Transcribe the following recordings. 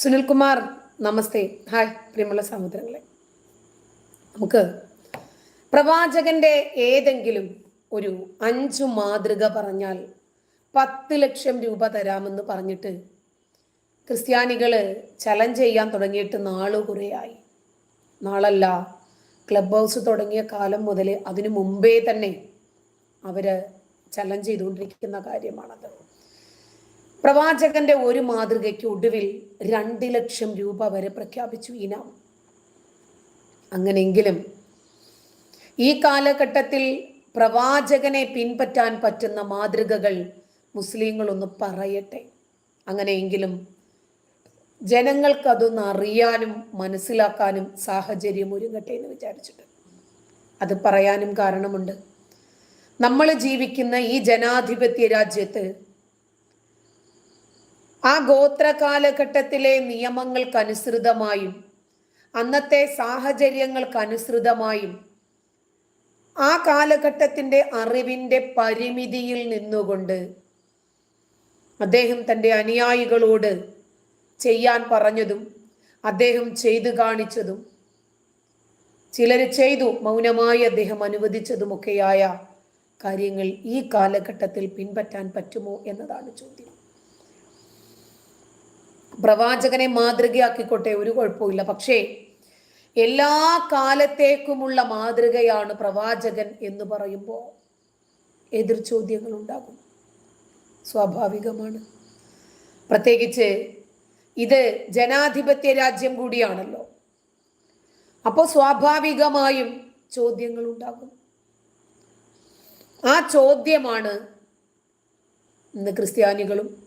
സുനിൽകുമാർ നമസ്തേ. Hi പ്രിയമുള്ള സഹോദരങ്ങളെ. നമുക്ക് പ്രവാചകന്റെ ഏതെങ്കിലും ഒരു അഞ്ചു മാതൃക പറഞ്ഞാൽ പത്ത് ലക്ഷം രൂപ തരാമെന്ന് പറഞ്ഞിട്ട് ക്രിസ്ത്യാനികൾ ചലഞ്ച് ചെയ്യാൻ തുടങ്ങിയിട്ട് നാൾ കുറേയായി. നാളല്ല ക്ലബ് ഹൗസ് തുടങ്ങിയ കാലം മുതൽ അതിനു മുമ്പേ തന്നെ അവർ ചലഞ്ച് ചെയ്തുകൊണ്ടിരിക്കുന്ന കാര്യമാണത്. പ്രവാചകന്റെ ഒരു മാതൃകയ്ക്ക് ഒടുവിൽ രണ്ട് ലക്ഷം രൂപ വരെ പ്രഖ്യാപിച്ചു ഇനാം അങ്ങനെങ്കിലും ഈ കാലഘട്ടത്തിൽ പ്രവാചകനെ പിൻപറ്റാൻ പറ്റുന്ന മാതൃകകൾ മുസ്ലിങ്ങളൊന്ന് പറയട്ടെ. അങ്ങനെയെങ്കിലും ജനങ്ങൾക്കതൊന്ന് അറിയാനും മനസ്സിലാക്കാനും സാഹചര്യം ഒരുങ്ങട്ടെ എന്ന് വിചാരിച്ചിട്ട് അത് പറയാനും കാരണമുണ്ട്. നമ്മൾ ജീവിക്കുന്ന ഈ ജനാധിപത്യ രാജ്യത്ത് ആ ഗോത്ര കാലഘട്ടത്തിലെ നിയമങ്ങൾക്കനുസൃതമായും അന്നത്തെ സാഹചര്യങ്ങൾക്കനുസൃതമായും ആ കാലഘട്ടത്തിന്റെ അറിവിന്റെ പരിമിതിയിൽ നിന്നുകൊണ്ട് അദ്ദേഹം തന്റെ അനുയായികളോട് ചെയ്യാൻ പറഞ്ഞതും അദ്ദേഹം ചെയ്തു കാണിച്ചതും ചിലർ ചെയ്തു മൗനമായി അദ്ദേഹം അനുവദിച്ചതുമൊക്കെയായ കാര്യങ്ങൾ ഈ കാലഘട്ടത്തിൽ പിൻപറ്റാൻ പറ്റുമോ എന്നതാണ് ചോദ്യം. പ്രവാചകനെ മാതൃകയാക്കിക്കോട്ടെ ഒരു കുഴപ്പമില്ല പക്ഷേ എല്ലാ കാലത്തേക്കുമുള്ള മാതൃകയാണ് പ്രവാചകൻ എന്ന് പറയുമ്പോൾ എതിർ ചോദ്യങ്ങൾ ഉണ്ടാകും. സ്വാഭാവികമാണ്. പ്രത്യേകിച്ച് ഇത് ജനാധിപത്യ രാജ്യം കൂടിയാണല്ലോ. അപ്പോൾ സ്വാഭാവികമായും ചോദ്യങ്ങൾ ഉണ്ടാകും. ആ ചോദ്യമാണ് ഇന്ന് ക്രിസ്ത്യാനികളും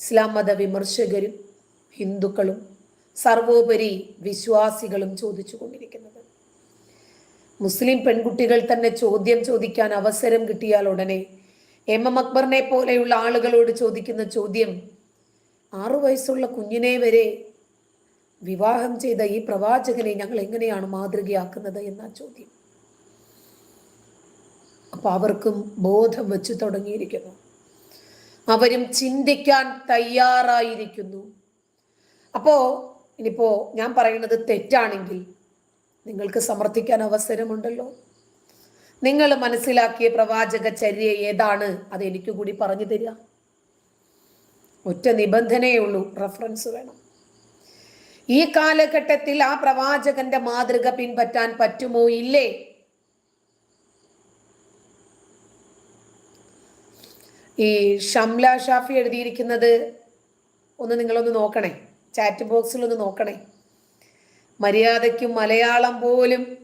ഇസ്ലാം മത വിമർശകരും ഹിന്ദുക്കളും സർവോപരി വിശ്വാസികളും ചോദിച്ചു കൊണ്ടിരിക്കുന്നത് മുസ്ലിം പെൺകുട്ടികൾ തന്നെ ചോദ്യം ചോദിക്കാൻ അവസരം കിട്ടിയാൽ ഉടനെ എം എം അക്ബറിനെ പോലെയുള്ള ആളുകളോട് ചോദിക്കുന്ന ചോദ്യം ആറു വയസ്സുള്ള കുഞ്ഞിനെ വരെ വിവാഹം ചെയ്ത ഈ പ്രവാചകനെ ഞങ്ങൾ എങ്ങനെയാണ് മാതൃകയാക്കുന്നത് എന്ന ചോദ്യം. അപ്പൊ അവർക്കും ബോധം വെച്ച് തുടങ്ങിയിരിക്കുന്നു. അവരും ചിന്തിക്കാൻ തയ്യാറായിരിക്കുന്നു. അപ്പോ ഇനിയിപ്പോ ഞാൻ പറയുന്നത് തെറ്റാണെങ്കിൽ നിങ്ങൾക്ക് സമർത്ഥിക്കാൻ അവസരമുണ്ടല്ലോ. നിങ്ങൾ മനസ്സിലാക്കിയ പ്രവാചക ചര്യ ഏതാണ് അത് എനിക്ക് കൂടി പറഞ്ഞു തരിക. ഒറ്റ നിബന്ധനയേ ഉള്ളൂ റെഫറൻസ് വേണം. ഈ കാലഘട്ടത്തിൽ ആ പ്രവാചകന്റെ മാതൃക പിൻപറ്റാൻ പറ്റുമോ? ഇല്ലേ? ഈ ഷംല ഷാഫി എഴുതിയിരിക്കുന്നത് ഒന്ന് നിങ്ങളൊന്ന് നോക്കണേ. ചാറ്റ് ബോക്സിൽ ഒന്ന് നോക്കണേ. മര്യാദയ്ക്കും മലയാളം പോലും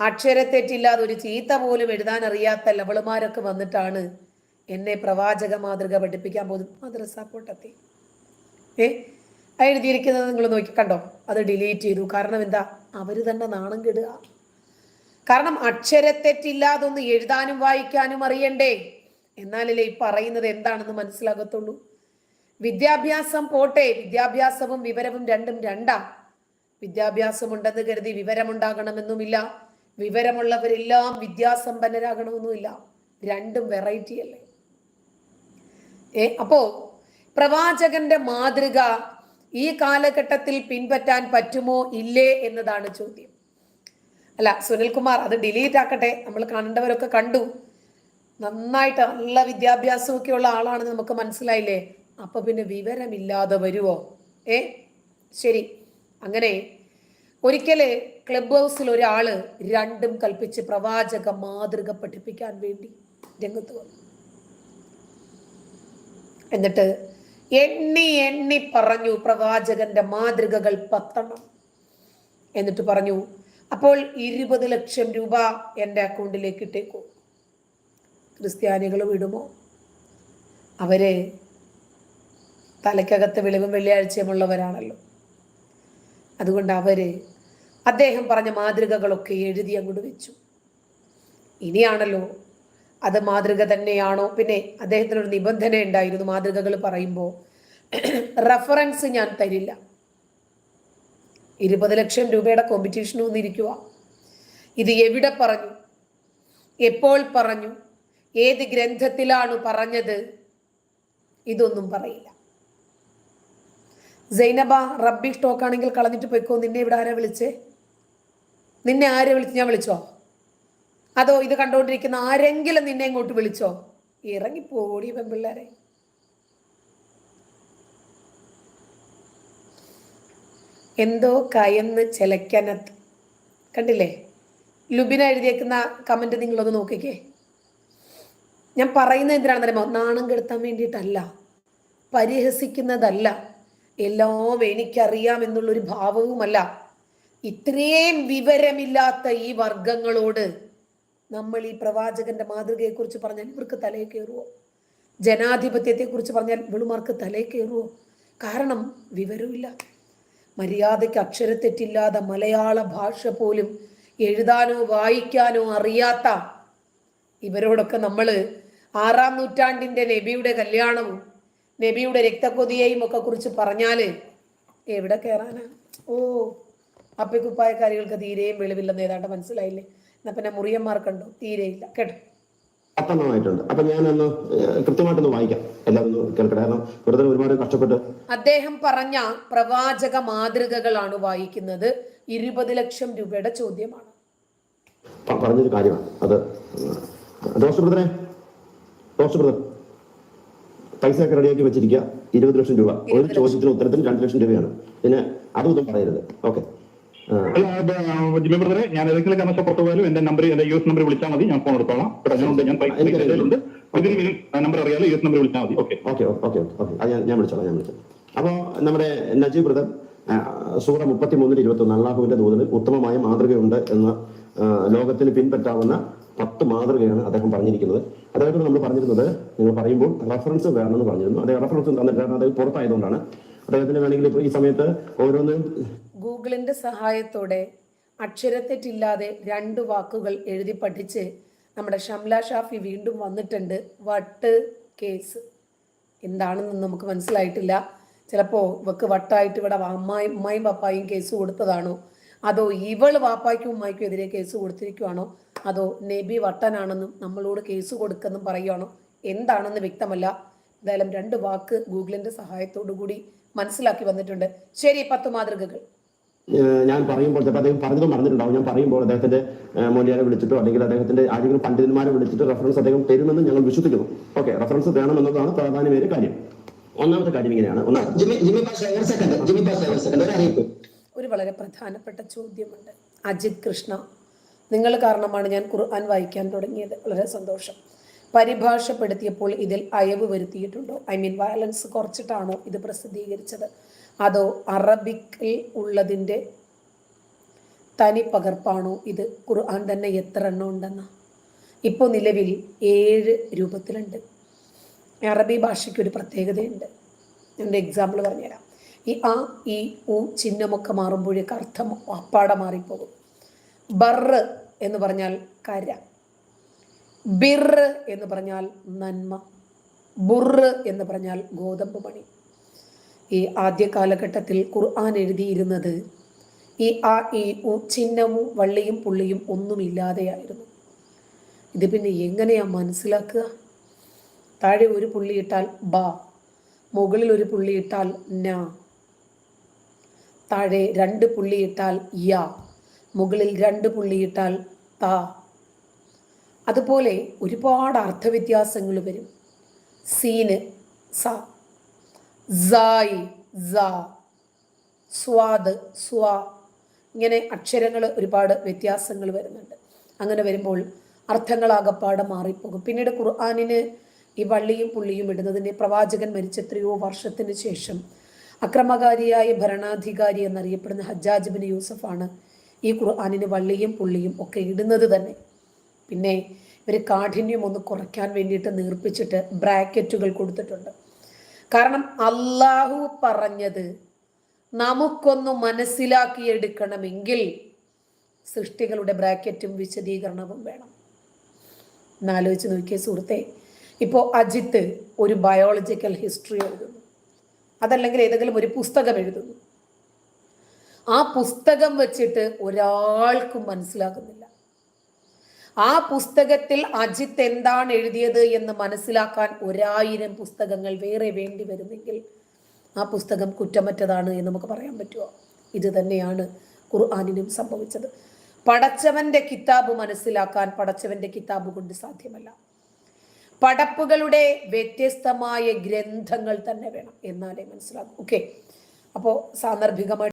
അക്ഷരത്തെറ്റില്ലാതെ ഒരു ചീത്ത പോലും എഴുതാൻ അറിയാത്ത ലവളുമാരൊക്കെ വന്നിട്ടാണ് എന്നെ പ്രവാചക മാതൃക പഠിപ്പിക്കാൻ പോകുന്നത്. മദ്രസ പോട്ടത്തെ. ഏ? എഴുതിയിരിക്കുന്നത് നിങ്ങൾ നോക്കി കണ്ടോ? അത് ഡിലീറ്റ് ചെയ്തു. കാരണം എന്താ? അവർ തന്നെ നാണം കെടുക. കാരണം അക്ഷരത്തെറ്റില്ലാതൊന്ന് എഴുതാനും വായിക്കാനും അറിയണ്ടേ? എന്നാലല്ലേ ഈ പറയുന്നത് എന്താണെന്ന് മനസ്സിലാകത്തുള്ളൂ. വിദ്യാഭ്യാസം പോട്ടെ. വിദ്യാഭ്യാസവും വിവരവും രണ്ടും രണ്ടാ. വിദ്യാഭ്യാസമുണ്ടെന്ന് കരുതി വിവരമുണ്ടാകണമെന്നുമില്ല. വിവരമുള്ളവരെല്ലാം വിദ്യാസമ്പന്നരാകണമെന്നുമില്ല. രണ്ടും വെറൈറ്റി അല്ലേ? ഏ അപ്പോ പ്രവാചകന്റെ മാതൃക ഈ കാലഘട്ടത്തിൽ പിൻപറ്റാൻ പറ്റുമോ ഇല്ലേ എന്നതാണ് ചോദ്യം. അല്ല സുനിൽകുമാർ അത് ഡിലീറ്റ് ആക്കട്ടെ. നമ്മൾ കാണേണ്ടവരൊക്കെ കണ്ടു. നന്നായിട്ട് നല്ല വിദ്യാഭ്യാസമൊക്കെ ഉള്ള ആളാണെന്ന് നമുക്ക് മനസ്സിലായില്ലേ? അപ്പൊ പിന്നെ വിവരമില്ലാതെ വരുവോ? ഏ? ശരി. അങ്ങനെ ഒരിക്കൽ ക്ലബ് ഹൗസിൽ ഒരാൾ രണ്ടും കൽപ്പിച്ച് പ്രവാചക മാതൃക പഠിപ്പിക്കാൻ വേണ്ടി രംഗത്ത് വന്നു. എന്നിട്ട് എണ്ണി എണ്ണി പറഞ്ഞു പ്രവാചകന്റെ മാതൃകകൾ പത്തെണ്ണം എന്നിട്ട് പറഞ്ഞു അപ്പോൾ ഇരുപത് ലക്ഷം രൂപ എന്റെ അക്കൗണ്ടിലേക്ക് ഇട്ടേക്കൂ. ക്രിസ്ത്യാനികൾ വിടുമോ? അവർ തലയ്ക്കകത്ത് വെളിവും വെള്ളിയാഴ്ചയുമുള്ളവരാണല്ലോ അതുകൊണ്ട് അവർ അദ്ദേഹം പറഞ്ഞ മാതൃകകളൊക്കെ എഴുതി അങ്ങോട്ട് വെച്ചു. ഇനിയാണല്ലോ അത് മാതൃക തന്നെയാണോ? പിന്നെ അദ്ദേഹത്തിനൊരു നിബന്ധന ഉണ്ടായിരുന്നു മാതൃകകൾ പറയുമ്പോൾ റെഫറൻസ് ഞാൻ തരില്ല. ഇരുപത് ലക്ഷം രൂപയുടെ കോമ്പറ്റീഷൻ വന്നിരിക്കുക ഇത് എവിടെ പറഞ്ഞു? എപ്പോൾ പറഞ്ഞു? ഏത് ഗ്രന്ഥത്തിലാണ് പറഞ്ഞത്? ഇതൊന്നും പറയില്ല. സൈനബ റബ്ബി സ്റ്റോക്ക് ആണെങ്കിൽ കളഞ്ഞിട്ട് പോയിക്കോ. നിന്നെ ഇവിടെ ആരാ വിളിച്ചേ? നിന്നെ ആരെ വിളിച്ച് ഞാൻ വിളിച്ചോ? അതോ ഇത് കണ്ടുകൊണ്ടിരിക്കുന്ന ആരെങ്കിലും നിന്നെ ഇങ്ങോട്ട് വിളിച്ചോ? ഇറങ്ങി പോടി പെൺപിള്ളേരെ. എന്തോ കയന്ന് ചെലക്കനത്ത് കണ്ടില്ലേ? ലുബിന എഴുതിയേക്കുന്ന കമന്റ് നിങ്ങളൊന്ന് നോക്കിക്കേ. ഞാൻ പറയുന്നത് എന്തിനാണെന്നറിയുമോ? നാണം കെടുത്താൻ വേണ്ടിയിട്ടല്ല. പരിഹസിക്കുന്നതല്ല. എല്ലാം എനിക്കറിയാം എന്നുള്ളൊരു ഭാവവുമല്ല. ഇത്രയും വിവരമില്ലാത്ത ഈ വർഗങ്ങളോട് നമ്മൾ ഈ പ്രവാചകന്റെ മാതൃകയെക്കുറിച്ച് പറഞ്ഞാൽ ഇവർക്ക് തലയിൽ കയറുമോ ജനാധിപത്യത്തെക്കുറിച്ച് പറഞ്ഞാൽ ഇവളുമാർക്ക് തലയിൽ കയറുമോ കാരണം വിവരമില്ല മര്യാദയ്ക്ക് അക്ഷരത്തെറ്റില്ലാതെ മലയാള ഭാഷ പോലും എഴുതാനോ വായിക്കാനോ അറിയാത്ത ഇവരോടൊക്കെ നമ്മൾ ആറാം നൂറ്റാണ്ടിന്റെ നബിയുടെ കല്യാണവും നബിയുടെ രക്തക്കൊതിയെയും ഒക്കെ കുറിച്ച് പറഞ്ഞാൽ എവിടെ കയറാനാ ഓ അപ്പിക്കുപ്പായക്കാരികൾക്ക് തീരെയും വെളിവില്ലെന്ന് ഏതാണ്ട് മനസ്സിലായില്ലേ? എന്നാ പിന്നെ മുറിയന്മാർക്കുണ്ടോ തീരെയില്ല കേട്ടോ? പത്തെണ്ണമായിട്ടുണ്ട് അപ്പൊ ഞാനൊന്ന് ഏഹ്, കൃത്യമായിട്ടൊന്ന് വായിക്കാം. എല്ലാവരും ഒന്ന് കേൾക്കട്ടെ? കാരണം വെറുതെ ഒരുപാട് കഷ്ടപ്പെട്ട് അദ്ദേഹം പറഞ്ഞ പ്രവാചക മാതൃകകളാണ് വായിക്കുന്നത്. ഇരുപത് ലക്ഷം രൂപയുടെ ചോദ്യമാണ്. പറഞ്ഞൊരു കാര്യമാണ്. അത് ബ്രദറെ? ബ്രദർ? പൈസ ഒക്കെ റെഡിയാക്കി വെച്ചിരിക്കുക ഇരുപത് ലക്ഷം രൂപ. ഒരു ചോദ്യത്തിന് ഉത്തരത്തിന് രണ്ട് ലക്ഷം രൂപയാണ്. പിന്നെ അത് ഒന്നും പറയരുത്. ഓക്കെ ബ്രദറെ ഞാൻ ഏതെങ്കിലും കാരണവശാൽ പുറത്തു പോയാലും എന്റെ നമ്പർ എന്റെ യു എസ് നമ്പർ വിളിച്ചാൽ മതി. ഞാൻ ഫോൺ എടുത്തോളാം. ഞാനുണ്ട് ഞാൻ. കയ്യിലുണ്ട്. നമ്പർ അറിയാലോ യു എസ് നമ്പർ വിളിച്ചാൽ മതി. ഓക്കെ ഓക്കെ ഓക്കെ ഓക്കെ അത് ഞാൻ വിളിച്ചോളാം ഞാൻ വിളിച്ചോളാം. അപ്പോൾ നമ്മുടെ നജീബ് ബ്രദർ സൂറ മുപ്പത്തി മൂന്നിൽ ഇരുപത്തി ഒന്ന് അള്ളാഹുവിന്റെ ദൂതന് ഉത്തമമായ മാതൃകയുണ്ട് എന്ന ലോകത്തിന് പിൻപറ്റാവുന്ന പത്ത് മാതൃകയാണ് അദ്ദേഹം പറഞ്ഞിരിക്കുന്നത്. അതായത് നമ്മൾ പറഞ്ഞിരുന്നത് നിങ്ങൾ പറയുമ്പോൾ റഫറൻസ് വേണമെന്ന് പറഞ്ഞിരുന്നു. അദ്ദേഹം റഫറൻസ് തന്നിട്ട് കാരണം അദ്ദേഹം പുറത്തായതുകൊണ്ടാണ്. അദ്ദേഹത്തിന് വേണമെങ്കിൽ ഇപ്പോൾ ഈ സമയത്ത് ഓരോന്ന് ഗൂഗിളിന്റെ സഹായത്തോടെ അക്ഷരത്തെറ്റില്ലാതെ രണ്ട് വാക്കുകൾ എഴുതി പഠിച്ച് നമ്മുടെ ഷംല ഷാഫി വീണ്ടും വന്നിട്ടുണ്ട്. വട്ട് കേസ്. എന്താണെന്ന് നമുക്ക് മനസ്സിലായിട്ടില്ല. ചിലപ്പോൾ ഇവക്ക് വട്ടായിട്ട് ഇവിടെ അമ്മായി അമ്മായും പപ്പായും കേസ് കൊടുത്തതാണോ? അതോ ഇവൾ വാപ്പായ്ക്കും ഉമ്മായ്ക്കും എതിരെ കേസ് കൊടുത്തിരിക്കുവാണോ? അതോ നബി വട്ടനാണെന്നും നമ്മളോട് കേസ് കൊടുക്കെന്നും പറയുവാണോ? എന്താണെന്ന് വ്യക്തമല്ല. എന്തായാലും രണ്ട് വാക്ക് ഗൂഗിളിന്റെ സഹായത്തോടു കൂടി മനസ്സിലാക്കി വന്നിട്ടുണ്ട്. ശരി പത്ത് മാതൃകകൾ. ഞാൻ പറയുമ്പോൾ ചിലപ്പോൾ അദ്ദേഹം പറഞ്ഞത് മറന്നിട്ടുണ്ടാവും. ഞാൻ പറയുമ്പോൾ അദ്ദേഹത്തിന്റെ മൊലിയാരെ വിളിച്ചിട്ടോ അല്ലെങ്കിൽ അദ്ദേഹത്തിന്റെ ആരെങ്കിലും പണ്ഡിതന്മാരെ വിളിച്ചിട്ട് റെഫറൻസ് അദ്ദേഹം തരുമെന്ന് ഞങ്ങൾ വിശ്വസിക്കുന്നു. ഓക്കെ റെഫറൻസ് വേണമെന്നതാണ് പ്രാധാന്യമേറിയ കാര്യം. ഒന്നാമത്തെ കാര്യം ഇങ്ങനെയാണ്. ഒന്നാമത്തെ ഒരു വളരെ പ്രധാനപ്പെട്ട ചോദ്യമുണ്ട്. അജിത് കൃഷ്ണ നിങ്ങൾ കാരണമാണ് ഞാൻ ഖുർആൻ വായിക്കാൻ തുടങ്ങിയത്. വളരെ സന്തോഷം. പരിഭാഷപ്പെടുത്തിയപ്പോൾ ഇതിൽ അയവ് വരുത്തിയിട്ടുണ്ടോ? ഐ മീൻ വയലൻസ് കുറച്ചിട്ടാണോ ഇത് പ്രസിദ്ധീകരിച്ചത്? അതോ അറബിക്കിൽ ഉള്ളതിന്റെ തനി പകർപ്പാണോ ഇത്? ഖുർആൻ തന്നെ എത്ര എണ്ണം ഉണ്ടെന്ന. ഇപ്പോൾ നിലവിൽ ഏഴ് രൂപത്തിലുണ്ട്. അറബി ഭാഷയ്ക്ക് ഒരു പ്രത്യേകതയുണ്ട്. എന്റെ എക്സാമ്പിൾ പറഞ്ഞുതരാം. ഈ ആ ഈ ഉ ചിഹ്നമൊക്കെ മാറുമ്പോഴേക്ക് അർത്ഥം അപ്പാടെ മാറിപ്പോകും. ബറ് എന്ന് പറഞ്ഞാൽ കര. ബിറ് എന്ന് പറഞ്ഞാൽ നന്മ. ബുറ് എന്ന് പറഞ്ഞാൽ ഗോതമ്പ് മണി. ഈ ആദ്യ കാലഘട്ടത്തിൽ ഖുർആൻ എഴുതിയിരുന്നത് ഈ ആ ഈ ഉ ചിഹ്നവും വള്ളിയും പുള്ളിയും ഒന്നുമില്ലാതെയായിരുന്നു. ഇത് പിന്നെ എങ്ങനെയാ മനസ്സിലാക്കുക? താഴെ ഒരു പുള്ളി ഇട്ടാൽ ബ മുകളിൽ ഒരു പുള്ളി ഇട്ടാൽ ന. താഴെ രണ്ട് പുള്ളിയിട്ടാൽ യ മുകളിൽ രണ്ട് പുള്ളിയിട്ടാൽ താ. അതുപോലെ ഒരുപാട് അർത്ഥവ്യത്യാസങ്ങൾ വരും. സീന് സ സായി സ്വാദ് സ്വാ. ഇങ്ങനെ അക്ഷരങ്ങൾ ഒരുപാട് വ്യത്യാസങ്ങൾ വരുന്നുണ്ട്. അങ്ങനെ വരുമ്പോൾ അർത്ഥങ്ങളാകപ്പാടെ മാറിപ്പോകും. പിന്നീട് ഖുർആാനിന് ഈ വള്ളിയും പുള്ളിയും ഇടുന്നതിന്റെ പ്രവാചകൻ മരിച്ച എത്രയോ വർഷത്തിന് ശേഷം അക്രമകാരിയായ ഭരണാധികാരി എന്നറിയപ്പെടുന്ന ഹജ്ജാജ് ബിൻ യൂസഫാണ് ഈ ഖുർആാനിന് വള്ളിയും പുള്ളിയും ഒക്കെ ഇടുന്നത് തന്നെ. പിന്നെ ഇവർ കാഠിന്യം ഒന്ന് കുറയ്ക്കാൻ വേണ്ടിയിട്ട് നീർപ്പിച്ചിട്ട് ബ്രാക്കറ്റുകൾ കൊടുത്തിട്ടുണ്ട്. കാരണം അള്ളാഹു പറഞ്ഞത് നമുക്കൊന്ന് മനസ്സിലാക്കിയെടുക്കണമെങ്കിൽ സൃഷ്ടികളുടെ ബ്രാക്കറ്റും വിശദീകരണവും വേണം. എന്നാലോചിച്ച് നോക്കിയ സുഹൃത്തെ. ഇപ്പോൾ അജിത്ത് ഒരു ബയോളജിക്കൽ ഹിസ്റ്ററി എഴുതുന്നു. അതല്ലെങ്കിൽ ഏതെങ്കിലും ഒരു പുസ്തകം എഴുതുന്നു. ആ പുസ്തകം വെച്ചിട്ട് ഒരാൾക്കും മനസ്സിലാകുന്നില്ല. ആ പുസ്തകത്തിൽ അജിത്ത് എന്താണ് എഴുതിയത് എന്ന് മനസ്സിലാക്കാൻ ഒരായിരം പുസ്തകങ്ങൾ വേറെ വേണ്ടി വരുന്നെങ്കിൽ ആ പുസ്തകം കുറ്റമറ്റതാണ് എന്ന് നമുക്ക് പറയാൻ പറ്റുമോ ഇത് തന്നെയാണ് ഖുർആാനിനും സംഭവിച്ചത്. പടച്ചവന്റെ കിതാബ് മനസ്സിലാക്കാൻ പടച്ചവന്റെ കിതാബ് കൊണ്ട് സാധ്യമല്ല. പടപ്പുകളുടെ വ്യത്യസ്തമായ ഗ്രന്ഥങ്ങൾ തന്നെ വേണം എന്നാലേ മനസ്സിലാകും. ഓക്കെ അപ്പോൾ സാന്ദർഭികമായിട്ട്